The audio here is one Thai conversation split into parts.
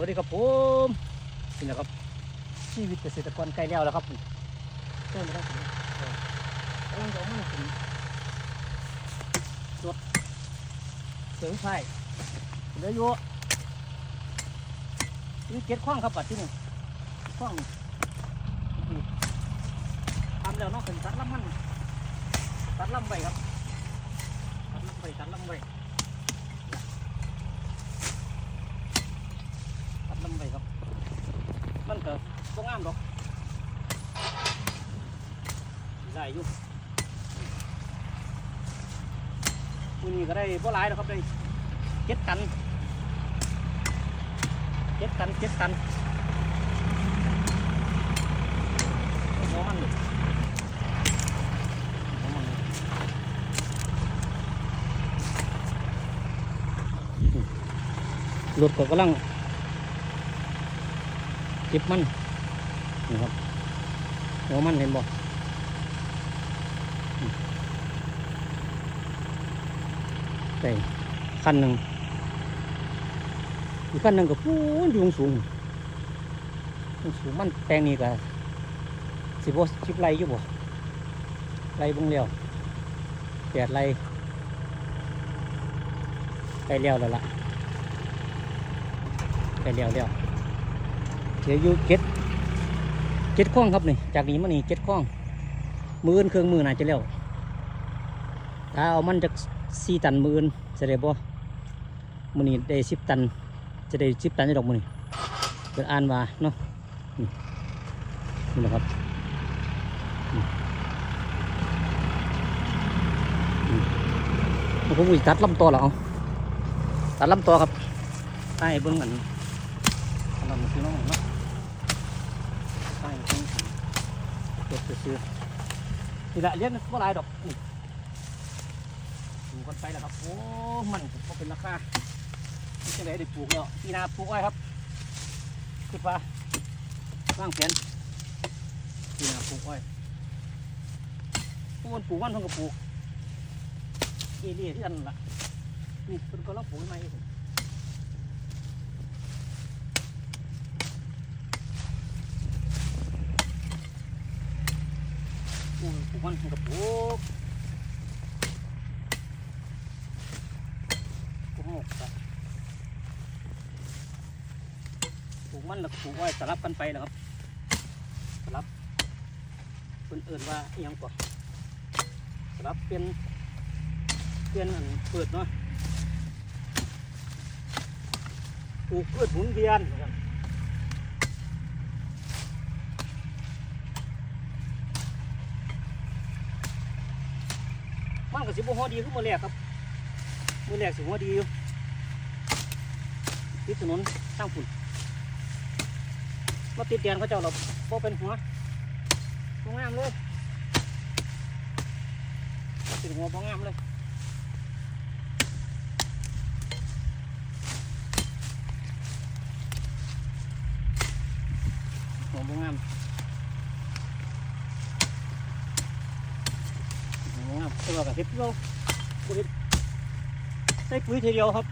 วัสดีครับผมนี่นะครับชีวิตเกษตรกรใกล้แล้วแล้วครับนี่เริ่มแล้วครับเออกำลังจะเอามันขึ้นรถเสริมไฟเหลืออยู่นี่เก็ดข้องครับปัดที่นี่ข้องทำแล้วเนาะเป็นตัดลำมันตัดลำไว้ครับตัดลำไว้ตัดลำไว้ ตัดลำ ไปครับ มันก็บ่งามดอกได้อยู่มื้อนี้ก็ได้บ่หลายดอกครับได้เจ็ดตันเจ็ดตันเจ็ดตันหัวมันเลยหัวมันเลยรถก็กำลัง เก็บมันนี่ครับหัวมันเห็นบอืมใส่คันหนึ่งอีกคันหนึ่งก็พูนอยู่สูงสูงสูงมันแปลงนี้ก็สิบสิบไรอยู่บ่ไรบุ้งเลี้ยวแปดไรไปเลี้ยวแล้วล่ะไปเลี้ยวเลี้ยว เดี๋ยวอยู่เจ็ดเจ็ดข้องครับนี่จากนี้มานี่เจ็ดข้อง มืออนเครื่องมือน่าจะแล้วถ้าเอามันจากสี่ตันมืออนจะได้บ่มือนี้ได้สิบตัน จะได้สิบตันจะดอกมือนี้เป็นอ่านว่าเนาะนี่นะครับผมอุ้ยตัดลำตัวแล้วเอาตัดลำตัวครับให้เบิ่งกันเรามาซื้อน้องเนาะใช่ต้องเก็บ ซื้อนี่แหละเลี้ยงก็ลายดอกนี่ดูกันไปแล้วครับ โอ้ มันก็เป็นราคาไม่ใช่ไหนได้ปลูกแล้วปีหนาปลูกไว้ครับคิดว่าว่างแผนปีหนาปลูกไว้ปลูกวันปลูกวันเพิ่งก็ปลูกเอเดียที่อันละนี่เพิ่นก็รับปลูกใหม่อี กมันกับปลูกปลูกหมกครับปลูกมันแล้วก็ปลูกไว้สลับกันไปนะครับสลับเพิ่นอื่นว่าอิหยังก่อนสลับเป็นเปลี่ยนอันเปิดเนาะปลูกพืชหมุนเวียนว่าซั่นมั ก็สิบ่ฮอดีคือมื้อแรกครับมือแรกสิฮอดีอยู่ติดถนนทางฝุ่นมาติดแดนเขาเจ้าเราบ่เป็นหัวบ่งามเลยติดหัวบ่งามเลยหัวบ่งามหัวบ่งาม แต่ว่าก็เฮ็ดเราปุ๋ยใส่ปุ๋ยทีเดียวครับ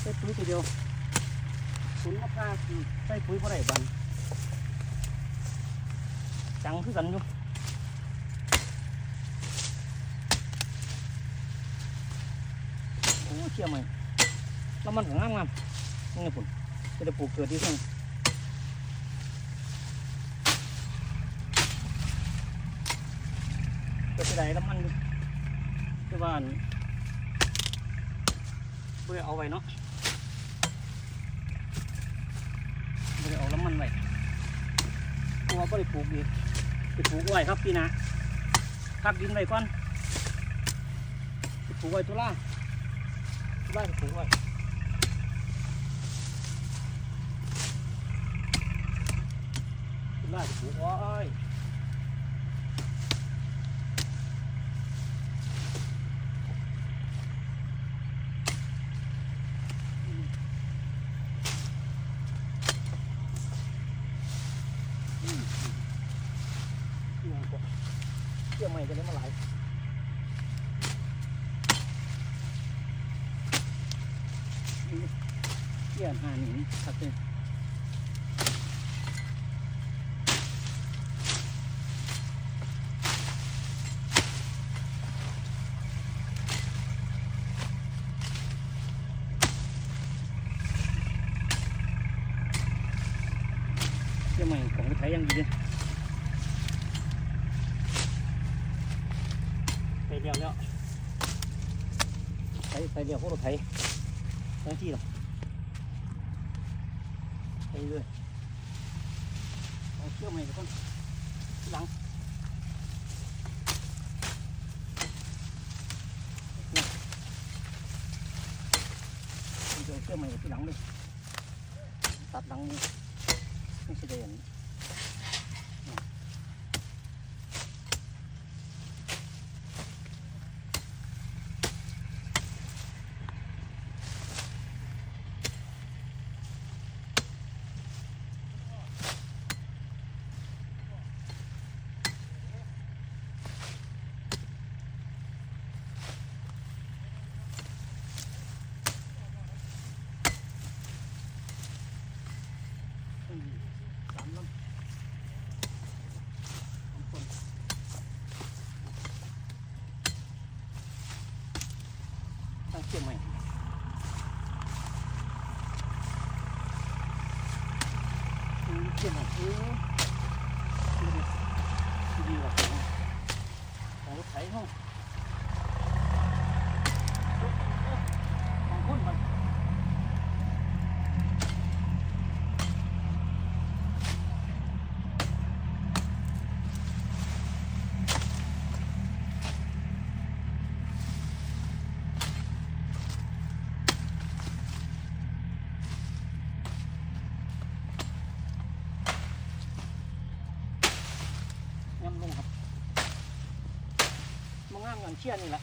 ใส่ปุ๋ยทีเดียวศูนย์มะพร้าวใส่ปุ๋ยบ่ได้บันจังคือกันอยู่โอ้เชี่ยไหมแล้วมันก็งามงามนี่ปุ่นจะได้ปลูกเกิดที่สั่ง ก็จะได้แล้วมันคือว่าอันไม่ได้เอาไว้เนาะไม่ได้เอาแล้วมันไว้ตัวไม่ได้ปลูกดีกไปปลูกไว้ครับพี่นะพักดินไว้ก่อนไปปลูกไว้ตุลาตุลาไปปลูกไว้ตุลาไปปลูกไว้เชื่อมกว่าเชื่อม ใหม่จะได้มาหลายนี่ชี่ยหาหนิครับเนี่ยใหม่ของไทยยังดีเลย ไปเดียวแล้วไปไปเดียวพวกรถไทยทั้งที่หรอ ไปเลยเอาเชือกใหม่ก่อนทีหลังนี่ผมจะเอาเชือกใหม่ทีหลังเลยตัดหลังนี่ไม่ใช่เด่นอืมสามลำสามคนตั้งเชือกใหม่อืมเชือกใหม่เออ ดีดีดีกว่าของรถไถห้องคนมัน ย่ำลงครับมองงางเชี่ยนี่แหละ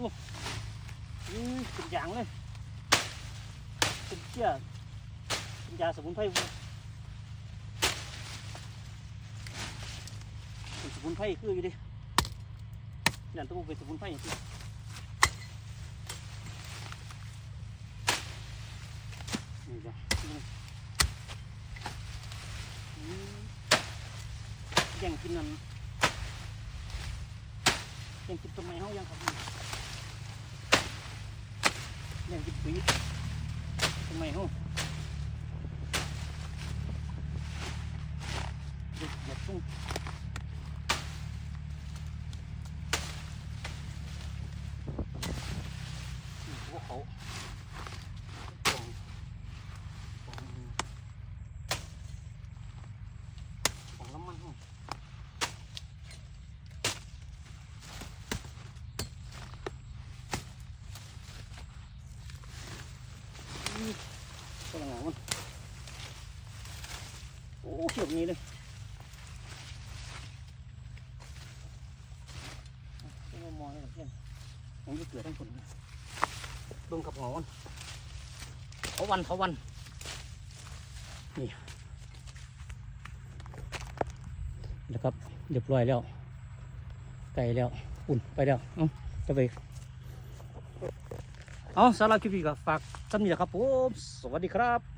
ดูอืมเป็นอย่างเลยเป็นเชี่ยเป็นยาสมุนไพรเป็นสมุนไพรคืออยู่ดิยันต้องเป็นสมุนไพรอย่างที่นี่จ้ะนี่ แย่งกินนั่นแย่งกินต้นไม้เฮายังครับแย่งกินปุ๋ยต้นไม้เฮาเด็กเด็กตุ้งหัวเขาของของ ของน้ำมันห้องอืม กำลังมันโอ้เขียวนี้เลยเอาเอามองเลยเพื่อนจะเกิดทั้งผลเลยเบิ่งกับหอมันเขาวันเขาวัน นี่นะครับเรียบร้อยแล้ว ไก่แล้ว อุ่นไปแล้ว เอาจะไป เอาสาระคลิปนี้ก็ฝากสำนีแหละครับผมสวัสดีครับ